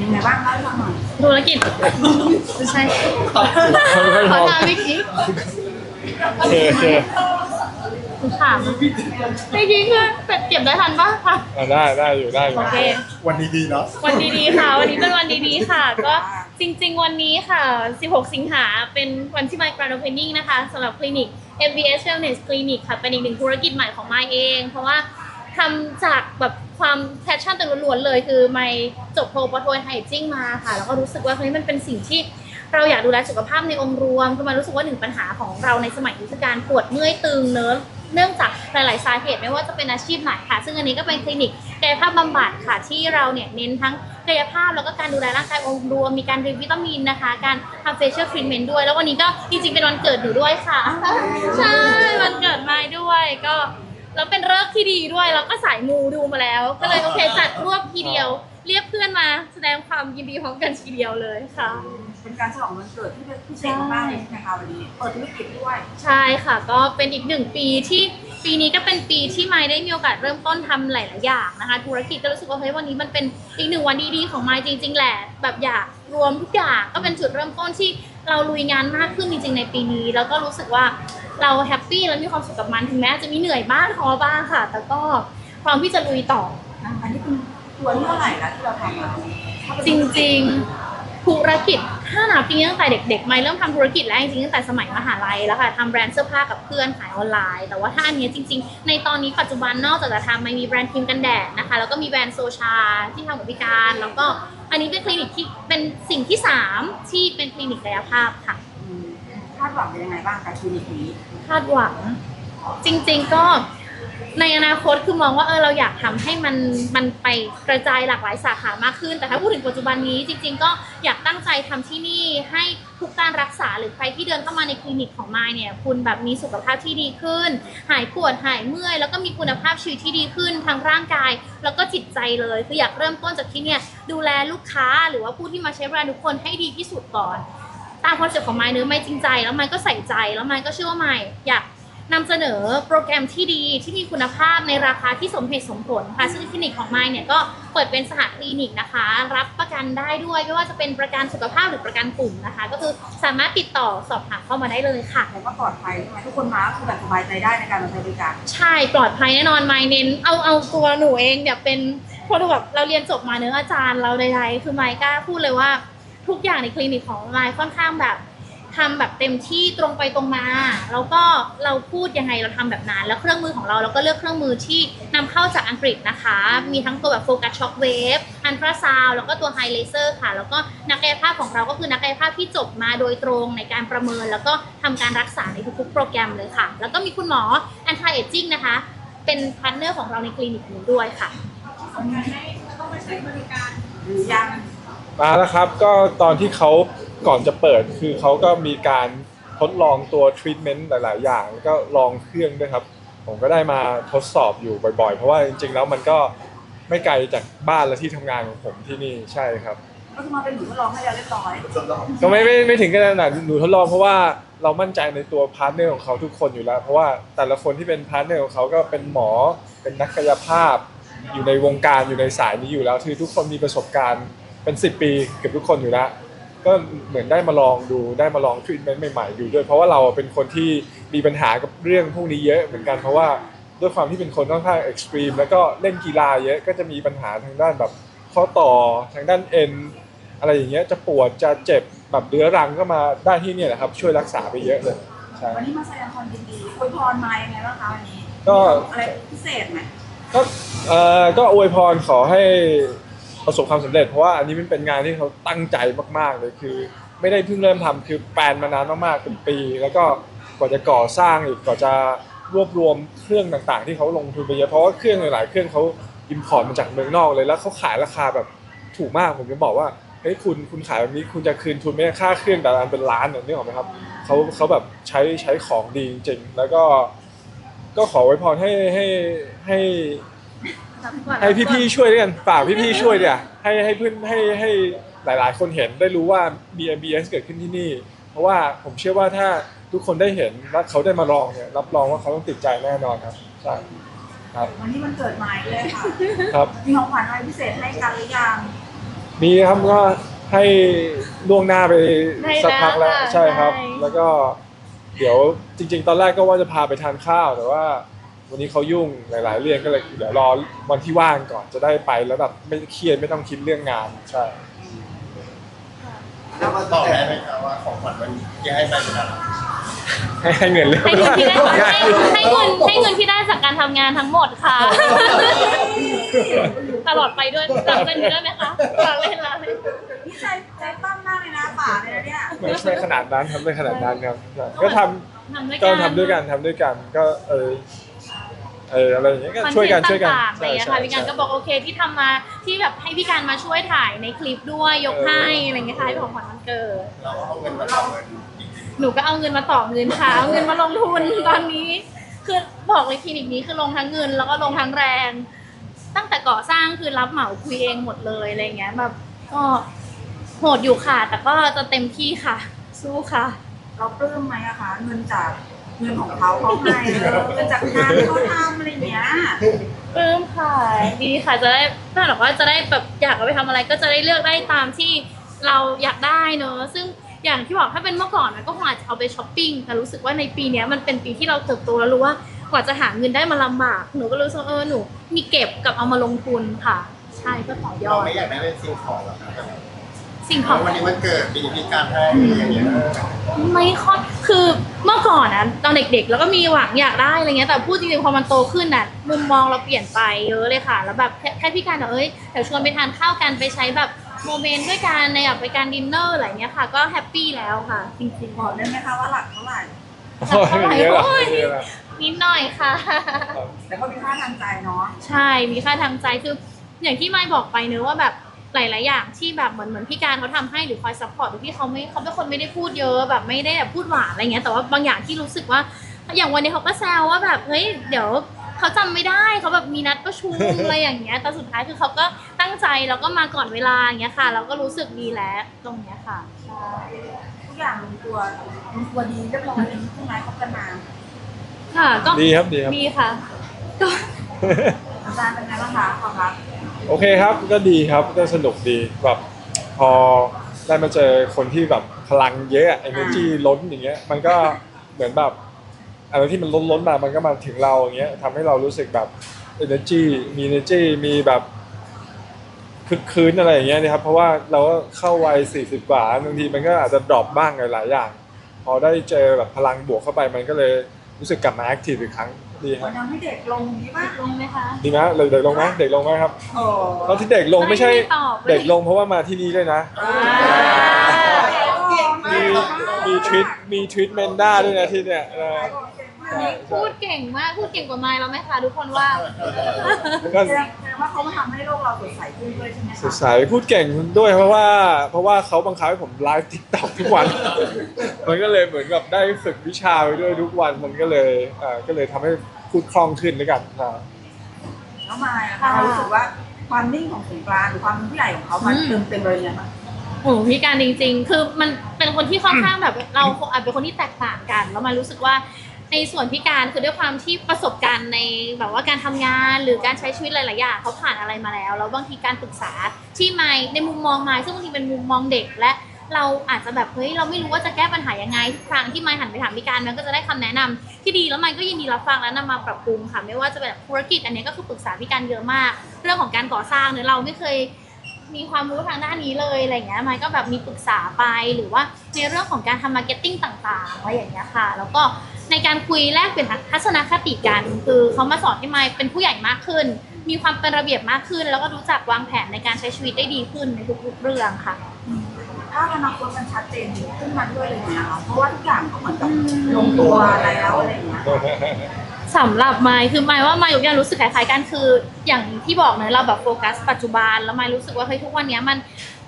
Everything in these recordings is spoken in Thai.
ยังไงบ้างเล่าให้ฟังหน่อยธุรกิจไม่ใช่ค่อยๆขพออตามเมื่อกี้โอเคโอเคคุณถามเมื่อกี้คือเก็บได้ทันปะคะอะได้ได้อยู่ได้อยู่โอเค วันนี้ดีเนาะวันดีๆค่ะ วันนี้เป็นวันดีๆค่ะ ก็จริง ๆ วันนี้ค่ะ 16 สิงหาเป็นวันที่ My Grand Opening นะคะสำหรับคลินิก MBS Wellness Clinic ค่ะ เป็นอีกหนึ่งธุรกิจใหม่ของ My เอง เพราะว่า ทำจากแบบความแพชชั่นตัวล้วนๆเลย คือ My จบโทปโทไฮจิ้งมาค่ะ แล้วก็รู้สึกว่าเฮ้ยมันเป็นสิ่งที่เราอยากดูแลสุขภาพในองค์รวมคือมารู้สึกว่าหนึ่งปัญหาของเราในสมัยยุทธการปวดเมื่อยตึงเนื้อเนื่องจากหลาย ๆ สาเหตุไม่ว่าจะเป็นอาชีพไหนค่ะ ซึ่งอันนี้ก็เป็นคลินิกกายภาพบำบัดค่ะ ที่เราเนี่ยเน้นทั้งกายภาพแล้วก็การดูแลร่างกายองค์รวม มีการดื่มวิตามินนะคะ การทำเฟเชียลทรีทเมนต์ด้วย แล้ววันนี้ก็จริง ๆ เป็นวันเกิดหนูด้วยค่ะ ใช่ วันเกิดไม้ด้วยก็ แล้วเป็นเลิกษ์ที่ดีด้วยแล้วก็สายมูดูมาแล้ว ก็เลยโอเคจัดรวบทีเดียว เรียกเพื่อนมาแสดงความยินดีพร้อมกันทีเดียวเลยค่ะ เป็นการฉลองวันเกิดที่เป็นพิเศษมากๆเลยใช่ไหมคะวันนี้ เปิดธุรกิจด้วย ใช่ค่ะก็เป็นอีกหนึ่งปีที่ปีนี้ก็เป็นปีที่ไมค์ได้มีโอกาสเริ่มต้นทำหลาย ๆ อย่างนะคะ ธุรกิจก็รู้สึกว่าเฮ้ยวันนี้มันเป็นอีกหนึ่งวันดี ๆ ของไมค์จริง ๆ แหละ แบบอยากรวมทุกอย่างก็เป็นจุดเริ่มต้นที่เราลุยงานมากขึ้นจริง ๆ ในปีนี้ แล้วก็รู้สึกว่า เราแฮปปี้และมีความสุขกับมันถึงแม้จะมีเหนื่อยบ้างท้อบ้างค่ะ แต่ก็พร้อมที่จะลุยต่ออันนี้เป็นตัวที่เท่าไหร่แล้วที่เราทำมาถ้าเป็นจริงๆธุรกิจถ้านับจริงๆตั้งแต่เด็กๆไม่เริ่มทำธุรกิจแล้วจริงๆตั้งแต่สมัยมหาลัยแล้วค่ะทำแบรนด์เสื้อผ้ากับเพื่อนขายออนไลน์ แต่ว่าถ้าอันเนี้ยจริง ๆ ในตอนนี้ปัจจุบันนอกจากจะทำไม่มีแบรนด์ครีมกันแดดนะคะแล้วก็มีแบรนด์โซชาที่ทำกับพิการ แล้วก็อันนี้เป็นคลินิกที่เป็นสิ่งที่สามที่เป็นคลินิกกายภาพค่ะอืมคาดหวังเป็นยังไงบ้างกับคลินิกนี้คาดหวัง จริง ๆก็ในอนาคตคือมองว่าเออเราอยากทำให้มันมันไปกระจายหลากหลายสาขามากขึ้น แต่ถ้าพูดถึงปัจจุบันนี้จริง ๆ ก็อยากตั้งใจทำที่นี่ให้ทุกการรักษาหรือใครที่เดินเข้ามาในคลินิกของมายเนี่ย คุณแบบมีสุขภาพที่ดีขึ้น หายปวดหายเมื่อย แล้วก็มีคุณภาพชีวิตที่ดีขึ้นทั้งร่างกาย แล้วก็จิตใจเลยคืออยากเริ่มต้นจากที่เนี่ยดูแลลูกค้าหรือว่าผู้ที่มาใช้บริการทุกคนให้ดีที่สุดก่อน ตามคอนเซ็ปต์ของไมค์เนื้อะไม่จริงใจ แล้วไมค์ก็ใส่ใจแล้วไมค์ก็เชื่อว่าไมค์อยากนำเสนอโปรแกรมที่ดีที่มีคุณภาพในราคาที่สมเหตุสมผลค่ะซึ่งคลินิกของไมค์เนี่ยก็เปิดเป็นสหคลินิกนะคะ รับประกันได้ด้วยไม่ว่าจะเป็นประกันสุขภาพหรือประกันกลุ่มนะคะ ก็คือสามารถติดต่อสอบถามเข้ามาได้เลยค่ะแต่ว่าปลอดภัยใช่ไหมทุกคนมาก็คือแบบสบายใจได้ในการมาใช้บริการใช่ปลอดภัยแน่นอนไมค์เน้นเอาเอาตัวหนูเองเนี่ยเป็นพอดูแบบเราเรียนจบมาเนื้อะอาจารย์เราใดๆคือไมค์กล้าพูดเลยว่า ทุกอย่างในคลินิกของไมค์ค่อนข้างแบบทำแบบเต็มที่ตรงไปตรงมา แล้วก็เราพูดยังไงเราทำแบบนั้น แล้วเครื่องมือของเราเราก็เลือกเครื่องมือที่นำเข้าจากอังกฤษนะคะ มีทั้งตัวแบบโฟกัสช็อคเวฟอันตราซาวแล้วก็ตัวไฮเลเซอร์ค่ะ แล้วก็นักกายภาพของเราก็คือนักกายภาพที่จบมาโดยตรงในการประเมิน แล้วก็ทำการรักษาในทุกๆ โปรแกรมเลยค่ะ แล้วก็มีคุณหมอ anti aging นะคะ เป็นพาร์ทเนอร์ของเราในคลินิกนี้ด้วยค่ะหรือยัง มาแล้วครับก็ตอนที่เขาก่อนจะเปิดคือเขาก็มีการทดลองตัวทรีทเมนต์หลาย ๆ อย่างแล้วก็ลองเครื่องด้วยครับ ผมก็ได้มาทดสอบอยู่บ่อย ๆ เพราะว่าจริง ๆ แล้วมันก็ไม่ไกลจากบ้านและที่ทำงานของผมที่นี่ใช่ครับ ก็คือมาเป็นหนูทดลองให้เราเรียบร้อยก็ไม่ไม่ไม่ถึงขนาดหนูทดลองเพราะว่าเรามั่นใจในตัวพาร์ทเนอร์ของเขาทุกคนอยู่แล้ว เพราะว่าแต่ละคนที่เป็นพาร์ทเนอร์ของเขาก็เป็นหมอเป็นนักกายภาพ อยู่ในวงการอยู่ในสายนี้อยู่แล้วคือทุกคนมีประสบการณ์ เป็น10ปีเกือบทุกคนอยู่แล้วก็เหมือนได้มาลองดูได้มาลองทรีทเมนต์ใหม่ๆดูด้วย เพราะว่าเราเป็นคนที่มีปัญหากับเรื่องพวกนี้เยอะเหมือนกันเพราะว่าด้วยความที่เป็นคนค่อนข้างเอ็กซ์ตรีมแล้วก็เล่นกีฬาเยอะก็จะมีปัญหาทางด้านแบบข้อต่อทางด้านเอ็นอะไรอย่างเงี้ยจะปวดจะเจ็บแบบเรื้อรังก็มาได้ที่เนี่ยแหละครับ ช่วยรักษาไปเยอะเลยใช่วันนี้มาแสดงความยินดีอวยพรมายังไงบ้างคะวันนี้ก็อะไรพิเศษไหมก็เอ่อก็อวยพรขอให้ ประสบความสำเร็จเพราะว่าอันนี้มันเป็นงานที่เขาตั้งใจมากๆเลยคือ ไม่ได้เพิ่งเริ่มทำคือแปลนมานานมากๆเป็นปี แล้วก็กว่าจะก่อสร้างอีกกว่าจะรวบรวมเครื่องต่างๆ ที่เขาลงทุนไปเยอะเพราะว่าเครื่องหลายๆเครื่องเขาอิมพอร์ตมาจากเมืองนอกเลยแล้วเขาขายราคาแบบถูกมากผมจะบอกว่าเฮ้ยคุณคุณขายแบบนี้คุณจะคืนทุนไม่ได้ค่าเครื่องแต่ละอันเป็นล้านเนี่ยนึกออกไหมครับเขาเขาแบบใช้ใช้ของดีจริงๆแล้วก็ ก็ขอไว้พรให้ให้ให้ ให้พี่ๆช่วยด้วยกันฝากพี่ๆช่วยเนี่ยให้ให้เพื่อนให้ให้หลายๆ คนเห็นได้รู้ว่า BMBS เกิดขึ้นที่นี่ เพราะว่าผมเชื่อว่าถ้าทุกคนได้เห็นและเขาได้มาลองเนี่ยรับรองว่าเขาต้องติดใจแน่นอนครับใช่ครับวันนี้มันเกิดใหม่เลยค่ะครับมีของขวัญอะไรพิเศษให้กันหรือยังมีครับก็ให้ล่วงหน้าไปได้สักพักแล้วแล้วค่ะใช่ครับใช่แล้วก็เดี๋ยวจริง ๆ ตอนแรกก็ว่าจะพาไปทานข้าวแต่ว่า วันนี้เขายุ่งหลาย ๆ เรื่องก็เลยเดี๋ยวรอวันที่ว่างก่อนจะได้ไปแล้วแบบไม่เครียดไม่ต้องคิดเรื่องงานใช่ แล้วมาบอกได้ไหมครับว่าของขวัญวันนี้ที่ให้ไปเป็นอะไรให้ให้เงินเรื่องให้เงินที่ได้ให้ให้เงินให้เงินที่ได้จากการทำงานทั้งหมดค่ะ ตลอดไปด้วยจำเงินด้วยไหมคะฝากเล่นละนี่ใจใจปั้มมากเลยนะป่าเลยนะเนี่ย ไม่ไม่ขนาดนั้นทำไม่ขนาดนั้นครับก็ทำ ทำด้วยก็กันทำด้วยกันทำด้วยกันก็เออ เอออะไรอย่างเงี้ยก็ช่วยกันช่วยกันต่างๆอะไรอย่างเงี้ยค่ะพี่การก็บอกโอเคที่ทำมาที่แบบให้พี่การมาช่วยถ่ายในคลิปด้วยยกให้อะไรอย่างเงี้ยค่ะให้ของขวัญวันเกิดเราก็เอาเงินมาต่อเงินจริงหนูก็เอาเงินมาต่อเงินค่ะเอาเงินมาลงทุนตอนนี้ คือบอกเลยคลินิกนี้คือลงทั้งเงินแล้วก็ลงทั้งแรง ตั้งแต่ก่อสร้างคือรับเหมาคุยเองหมดเลยอะไรอย่างเงี้ยแบบก็โหดอยู่ค่ะ แต่ก็จะเต็มที่ค่ะ สู้ค่ะ เราปลื้มไหมอะคะเงินจาก เงินของเขาเขาให้เออเงินจากงานที่เขาทำอะไรอย่างเงี้ยปลื้มค่ะดีค่ะจะได้ถ้าแบบว่าจะได้แบบอยากเอาไปทำอะไรก็จะได้เลือกได้ตามที่เราอยากได้เนอะซึ่งอย่างที่บอกถ้าเป็นเมื่อก่อนมันก็คงอาจจะเอาไปช้อปปิ้งแต่รู้สึกว่าในปีเนี้ยมันเป็นปีที่เราเติบโตแล้วรู้ว่ากว่าจะหาเงินได้มาลำบากหนูก็รู้สึกว่าเออหนู มีเก็บกับเอามาลงทุนค่ะ ใช่ก็ต่อยเราอดไม่อยากได้เป็นสิ่งของหรอกครับ สิ่งเพของราะวันนี้มันเกิดปีนี้มีการให้อย่างเงี้ยไม่ค่อยคือเมื่อก่อนนะตอนเด็กๆ แล้วก็มีหวังอยากได้อะไรเงี้ยแต่พูดจริงๆพอมันโตขึ้นน่ะมุมมองเราเปลี่ยนไปเยอะเลยค่ะ แล้วแบบแค่แค่พี่การบอกเอ้ยเดี๋ยวชวนไปทานข้าวกันไปใช้แบบโมเมนต์ด้วยกันในแบบไปการดินเนอร์อะไรเงี้ยค่ะ ก็แฮปปี้แล้วค่ะ จริงๆ บอกได้ไหมคะว่าหลักเท่าไหร่โอ้ยไม่เยอะหรอกไม่เยอะหรอกนิดหน่อยค่ะ แต่ก็มีค่าทางใจเนาะใช่มีค่าทางใจคืออย่างที่ไม่บอกไปเนอะว่าแบบ หลาย ๆ อย่างที่แบบเหมือนเหมือนพี่การเขาทำให้หรือคอยซัพพอร์ตหรือที่เขาไม่เขาเป็นคนไม่ได้พูดเยอะแบบไม่ได้แบบพูดหวานอะไรเงี้ยแต่ว่าบางอย่างที่รู้สึกว่า อย่างวันนี้เขาก็แซวว่าแบบเฮ้ยเดี๋ยวเขาจำไม่ได้เขาแบบมีนัดประชุมอะไรอย่างเงี้ยแต่สุดท้ายคือเขาก็ตั้งใจแล้วก็มาก่อนเวลาอย่างเงี้ยค่ะ เราก็รู้สึกดีแล้วตรงเนี้ยค่ะใช่ทุกอย่างลงตัวลงตัวดีเรียบร้อยเลยใช่ไหมคบกันมาค่ะก็ดีครับดีครับดีค่ะก็อาจารย์เป็นไงบ้างคะขอครับ โอเคครับก็ดีครับก็สนุกดีแบบพอได้มาเจอคนที่แบบพลังเยอะ energy ล้นอย่างเงี้ย มันก็เหมือนแบบอะไรที่มันล้นล้นมามันก็มาถึงเราอย่างเงี้ยทำให้เรารู้สึกแบบ energy มี energy มีแบบคึกคืนอะไรอย่างเงี้ยนะครับเพราะว่าเราก็เข้าวัย40 กว่าบางทีมันก็อาจจะดรอปบ้างหลายๆอย่าง พอได้เจอแบบพลังบวกเข้าไปมันก็เลยรู้สึกกลับมาแอคทีฟอีกครั้ง ดีคมัรันบทำให้เด็กลงดีมากลงไหมคะ ดีไหมเลยเด็กลงไหมเด็กลงไหมครับโอ้เพราะที่เด็กลงไม่ใช่ไม่ตอบเด็กลงเพราะว่ามาที่นี่ด้วยนะมีมีทริตมีทริตเมนด้าด้วยนะที่เนี่ยเออใช่พูดเก่งมากพูดเก่งกว่าไมล์แล้วไหมคะทุกคนว่าแล้วก็แสด งว่าเขามาทำให้โลกเราสดใสขึ้นด้วยใช่ไหมสคะดใสพูดเก่งด้วยเพราะว่า เพราะว่าเขาบังคับให้ผมไลฟ์ติ๊กต็อกทุกวัน มันก็เลยเหมือนกับได้ฝึกวิชาไปด้วยทุกวันมันก็เลยอ่าก็เลยทำให้พูดคล่องขึ้นด้วยกันครับแล้วมายนะคะรู้สึกว่าความนิ่งของสงกรานต์หรือความเป็นผู้ใหญ่ของเขามันเติมเต็มเลยเนี่ยค่ะโอ้โหพี่การจริง ๆ คือมันเป็นคนที่ค่อนข้างแบบ เราอาจเป็นคนที่แตกต่างกัน แล้วมันรู้สึกว่า ในส่วนพี่การคือด้วยความที่ประสบการณ์ในแบบว่าการทำงานหรือการใช้ชีวิตหลายๆอย่างเขาผ่านอะไรมาแล้วแล้วบางทีการปรึกษาที่ไม่ในมุมมองไม่ซึ่งบางทีเป็นมุมมองเด็กและ เราอาจจะแบบเฮ้ยเราไม่รู้ว่าจะแก้ปัญหายังไงทุกครั้งที่ไม่หันไปถามพี่การมันก็จะได้คำแนะนำที่ดีแล้วมันก็ยินดีรับฟังและนำมาปรับปรุงค่ะไม่ว่าจะเป็นแบบธุรกิจอันนี้ก็คือปรึกษาพี่การเยอะมาก เรื่องของการก่อสร้างเนี่ยเราไม่เคย มีความรู้ทางด้านนี้เลยอะไรอย่างเงี้ยมันก็แบบมีปรึกษาไปหรือว่าในเรื่องของการทำมาร์เก็ตติ้งต่างๆอะไรอย่างเงี้ยค่ะ แล้วก็ ในการคุยแลกเปลี่ยนทัศนคติกัน คือเขามาสอนให้มายเป็นผู้ใหญ่มากขึ้น มีความเป็นระเบียบมากขึ้น แล้วก็รู้จักวางแผนในการใช้ชีวิตได้ดีขึ้นในทุกๆเรื่องค่ะ ถ้าอนาคตมันชัดเจนขึ้นมาด้วยเลยเนี่ยค่ะเพราะว่าทุกอย่างก็เหมือนกับลงตัวแล้วอะไรอย่างเงี้ยสำหรับไมค์คือไมค์ว่าไมค์ยกยังรู้สึกคล้ายๆกันคือ อย่างที่บอกเนอะเราแบบโฟกัสปัจจุบันแล้วไมค์รู้สึกว่าเฮ้ยทุกวันเนี้ยมัน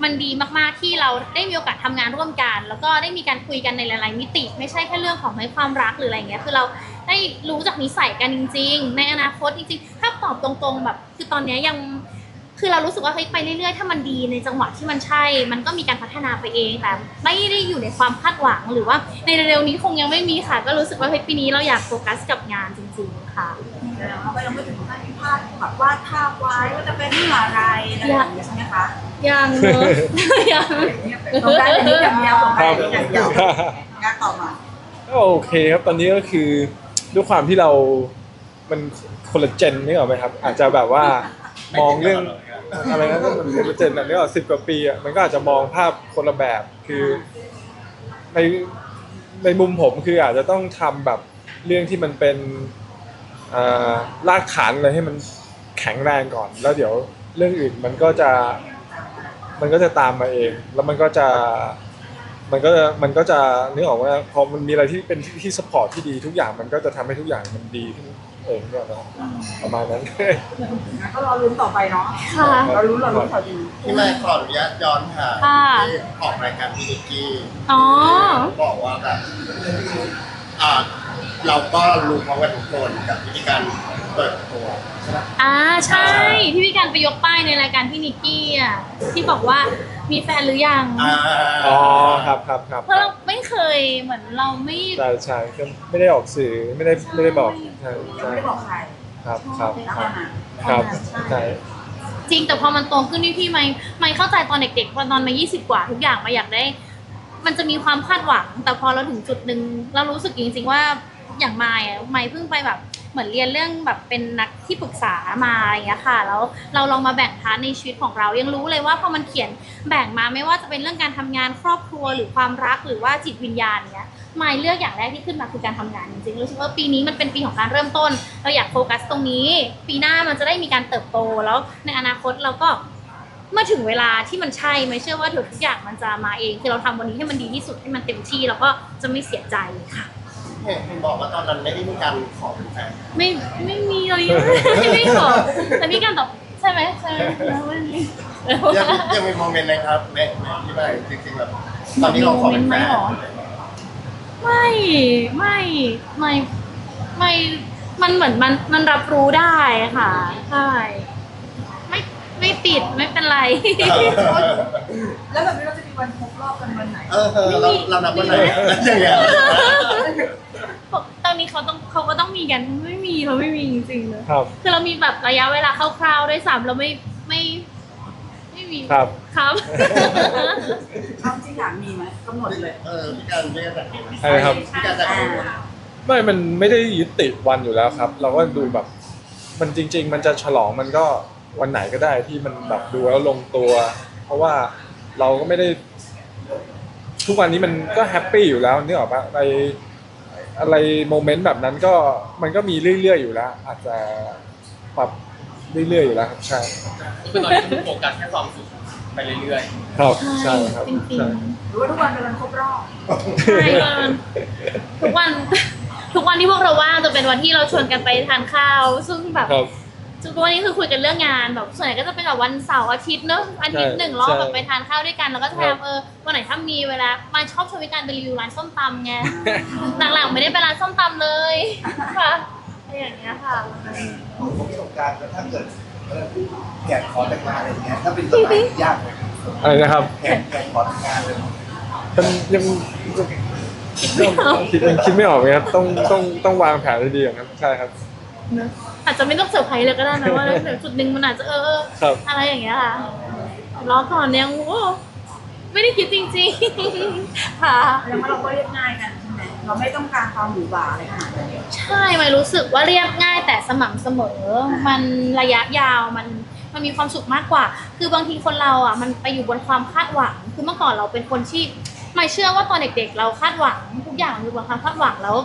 มันดีมากๆที่เราได้มีโอกาสทำงานร่วมกัน แล้วก็ได้มีการคุยกันในหลาย ๆ มิติ ไม่ใช่แค่เรื่องของให้ความรักหรืออะไรเงี้ยคือเราได้รู้จากนิสัยกันจริง ๆ ในอนาคตจริงๆถ้าตอบตรงๆแบบ คือตอนเนี้ยยังคือเรารู้สึกว่าเฮ้ยไปเรื่อยๆ ถ้ามันดีในจังหวะที่มันใช่ มันก็มีการพัฒนาไปเองแต่ไม่ได้อยู่ในความคาดหวังหรือว่าในเร็วๆนี้คงยังไม่มีค่ะ ก็รู้สึกว่าเฮ้ยปีนี้เราอยากโฟกัสกับงานจริง ๆ ค่ะแล้วเราก็ยังไม่ถึงขั้นที่ภาพแบบวาดภาพไว้ว่าจะเป็นเมื่อไรอะไรอย่างเงี้ยใช่ไหมคะ ยังเนอะ ยังสงกรารอย่างนี้อย่างเดียวสงกครารัรบอย่างเดียวงานต่อมาก็โอเคครับตอนนี้ก็คือด้วยความที่เรา มันคนละเจนนี่หรอกไหมครับ อาจจะแบบว่ามองเรื่องอะไรนะก็มันคนละเจนแบบนี้ก็สิบกว่าปีอะมันก็อาจจะมองภาพคนละแบบคือในในมุมผมคืออาจจะต้องทำแบบเรื่องที่มันเป็นอ่ารากฐานอะไรให้มันแข็งแรงก่อน แล้วเดี๋ยวเรื่องอื่นมันก็จะ มันก็จะตามมาเอง แล้วมันก็จะมันก็มันก็จะนึกออกว่าพอมันมีอะไรที่เป็นที่ที่สปอร์ตที่ดีทุกอย่างมันก็จะทำให้ทุกอย่างมันดีขึ้นเองเนี่ยนะประมาณนั้นงั้นก็รอลุ้นต่อไปเนาะค่ะเราลุ้นเราลุ้นข่าวดีพี่ไม่ขออนุญาตย้อนถามค่ะที่ออกรายการพี่นิกกี้อ๋อบอกว่าแบบอ่าเราก็รู้พร้อมกันทุกคนกับวิธีการ เปิดตัวใช่ไหมอ่าใช่ที่พี่การไปยกป้ายในรายการพี่นิกกี้อะที่บอกว่ามีแฟนหรือยังอ่าอ๋อครับครับครับเพราะเราไม่เคยเหมือนเราไม่ใช่ใช่ก็ไม่ได้ออกสื่อไม่ได้ไม่ได้บอกใช่ยังใช่ไม่ได้บอกใครครับครับนะครัคะบนะครับใช่จริงแต่พอมันโตขึ้นนี่พี่ไม่ไม่เข้าใจตอนเด็กๆพอตอนมา 20 กว่าทุกอย่างมาอยากได้ มันจะมีความคาดหวัง แต่พอเราถึงจุดหนึ่งเรารู้สึกจริงๆว่าอย่างไม่อะไม่เพิ่งไปแบบ เหมือนเรียนเรื่องแบบเป็นนักที่ปรึกษามาอะไรอย่างเงี้ยค่ะแล้วเราลองมาแบ่งพาร์ทในชีวิตของเรายังรู้เลยว่าพอมันเขียนแบ่งมาไม่ว่าจะเป็นเรื่องการทำงานครอบครัวหรือความรักหรือว่าจิตวิญญาณเนี้ยไม่เลือกอย่างแรกที่ขึ้นมาคือการทำงานจริงๆรู้สึกว่าปีนี้มันเป็นปีของการเริ่มต้น เราอยากโฟกัสตรงนี้ ปีหน้ามันจะได้มีการเติบโตแล้วในอนาคตเราก็เมื่อถึงเวลาที่มันใช่ไม่เชื่อว่าทุกอย่างมันจะมาเองคือเราทำวันนี้ให้มันดีที่สุดให้มันเต็มที่แล้วก็จะไม่เสียใจค่ะ เห็นคุณบอกว่าตอนนั้นไม่ได้มีการขอเป็นแฟนไม่ไม่มีเลย ไม่ขอแต่มีการตอบใช่ไหมใช่ไหมแล้วมันมียังยังมีโมเมนต์นะครับแม่แม่ที่ไม่จริงๆแบบตอนที่เราขอเป็นแฟนไม่ไม่ไม่ไม่มันเหมือนมันมันรับรู้ได้ค่ะใช่ไม่ไม่ติดไม่เป็นไร แล้วแบบนี้เราจะมีวันครบรอบกันวันไหน เออเออเราเรานับวันไหนแล้วอย่างเงี้ยต อนนี้เขาต้องเขาก็ต้องมีกันไม่มีเราไม่มีจริงๆเลยครับ คือเรามีแบบระยะเวลาคร่าวๆด้วยซ้ำเราไม่ไม่ ไม่มีครับ ครับ เอาจริงอยากมีไหมกำหนดเลย เออพี่การพี่การจัดใช่ครับ พี่การจัดอ่าไม่มันไม่ได้ยึดติดวันอยู่แล้วครับ เราก็ดูแบบ มันจริง ๆ มันจะฉลองมันก็วันไหนก็ได้ที่มันแบบดูแล้วลงตัว เพราะว่าเราก็ไม่ได้ ทุกวันนี้มันก็แฮปปี้อยู่แล้วนึกออกปะอะไร อะไรโมเมนต์แบบนั้นก็มันก็มีเรื่อยๆอยู่แล้ว อาจจะปรับเรื่อยๆอยู่แล้วครับใช่คือตอนนี้คือโฟกัสแค่ความสุขไปเรื่อยครับใช่ครับจริงใช่หรือว่าทุกวันเป็นวันครบรอบๆใช่มันทุกวัน ทุกวันที่พวกเราว่างจะเป็นวันที่เราชวนกันไปทานข้าว ซึ่งแบบ ครับ ทุกวันนี้คือคุยกันเรื่องงานแบบส่วนใหญ่ก็จะเป็นแบบวันเสาร์อาทิตย์เนอะอาทิตย์หนึ่งรอบใช่แบบไปทานข้าวด้วยกันแล้วก็จะพยายามเออวันไหนถ้ามีเวลามาชอบชวนวิการไปรีวิวร้านส้มตำไงหลังๆไม่ได้ไปร้านส้มตำเลยค่ะอะไรอย่างเงี้ยค่ะผมประสบการณ์แล้วถ้าเกิดแขกขอแต่งงานอะไรอย่างเงี้ยถ้าเป็นสมัยยากไหมอะไรนะครับแขกแขกขอแต่งงานเลยมันยังคิดยังคิดไม่ออกเลยครับต้องต้องต้องวางแผนให้ดีอย่างนั้นใช่ครับเน อะอาจจะไม่ต้องเซอร์ไพรส์เลยก็ได้นะว่าเดี๋ยวจุดหนึ่งมันอาจจะเออเออครับ อะไรอย่างเงี้ยค่ะรอก่อนยังโอ้ไม่ได้คิดจริงๆค่ะ แล้วาเราก็เรียบง่ายกันใช่ไหมเราไม่ต้องการความหรูหราอะไรขนาดนั้นใช่ไม่รู้สึกว่าเรียบง่ายแต่สม่ำเสมอ มันระยะยาวมันมันมีความสุขมากกว่า คือบางทีคนเราอะมันไปอยู่บนความคาดหวัง คือเมื่อก่อนเราเป็นคนที่ไม่เชื่อว่าตอนเด็ก ๆ เราคาดหวังทุกอย่างมันอยู่บนความคาดหวังแล้ว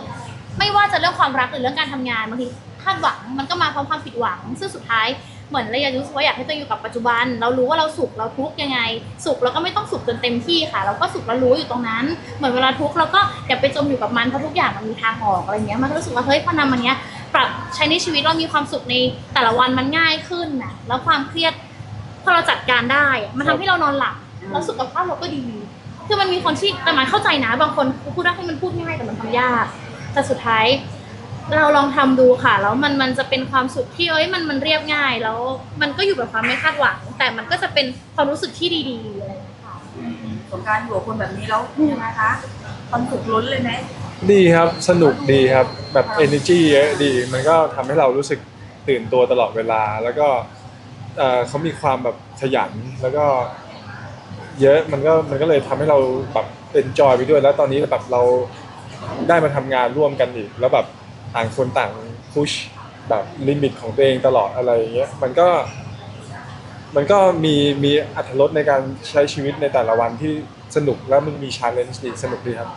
ไม่ว่าจะเรื่องความรักหรือเรื่องการทำงานบางที คาดหวังมันก็มาพร้อมความผิดหวัง ซึ่งสุดท้ายเหมือนเราอยากรู้สึกว่าอยากให้ตัวเองอยู่กับปัจจุบัน เรารู้ว่าเราสุขเราทุกข์ยังไง สุขเราก็ไม่ต้องสุขจนเต็มที่ค่ะ เราก็สุขเรารู้อยู่ตรงนั้น เหมือนเวลาทุกข์เราก็อย่าไปจมอยู่กับมันเพราะทุกอย่างมันมีทางออกอะไรเงี้ยมันรู้สึกว่าเฮ้ยพอนำมันเนี้ยปรับใช้ในชีวิตเรามีความสุขในแต่ละวันมันง่ายขึ้นนะแล้วความเครียดพอเราจัดการได้ มันทำให้เรานอนหลับแล้วสุขภาพเราก็ดีคือมันมีคนที่แต่หมายเข้าใจนะ บางคนพูดได้ให้มันพูดง่ายแต่มันทำยากแต่สุดท้าย เราลองทำดูค่ะแล้วมันมันจะเป็นความสุขที่เอ้ยมันมันเรียบง่าย แล้วมันก็อยู่แบบความไม่คาดหวัง แต่มันก็จะเป็นความรู้สึกที่ดีๆอะไรอย่างเงี้ยค่ะสงกรารอยู่กับคนแบบนี้แล้วยังไงคะความสุขล้นเลยไหมดีครับสนุกดีครับแบบ energy เยอะดี มันก็ทำให้เรารู้สึกตื่นตัวตลอดเวลา แล้วก็เอ่อเขามีความแบบขยันแล้วก็เยอะมันก็มันก็เลยทำให้เราแบบเป็นจอยไปด้วย แล้วตอนนี้แบบเราได้มาทำงานร่วมกันอีก แล้วแบบ ต่างคนต่างพุชแบบลิมิตของตัวเองตลอดอะไรอย่างเงี้ยมันก็ มันก็มีมีอัธรสในการใช้ชีวิตในแต่ละวันที่สนุกแล้วมันมีชาเลนจ์ดีสนุกดีครับ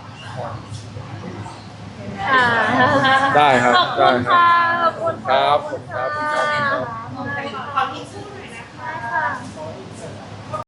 ค่ะได้ครับขอบคุณได้ครับค่ะขอบคุณครับขอบคุณค่ะ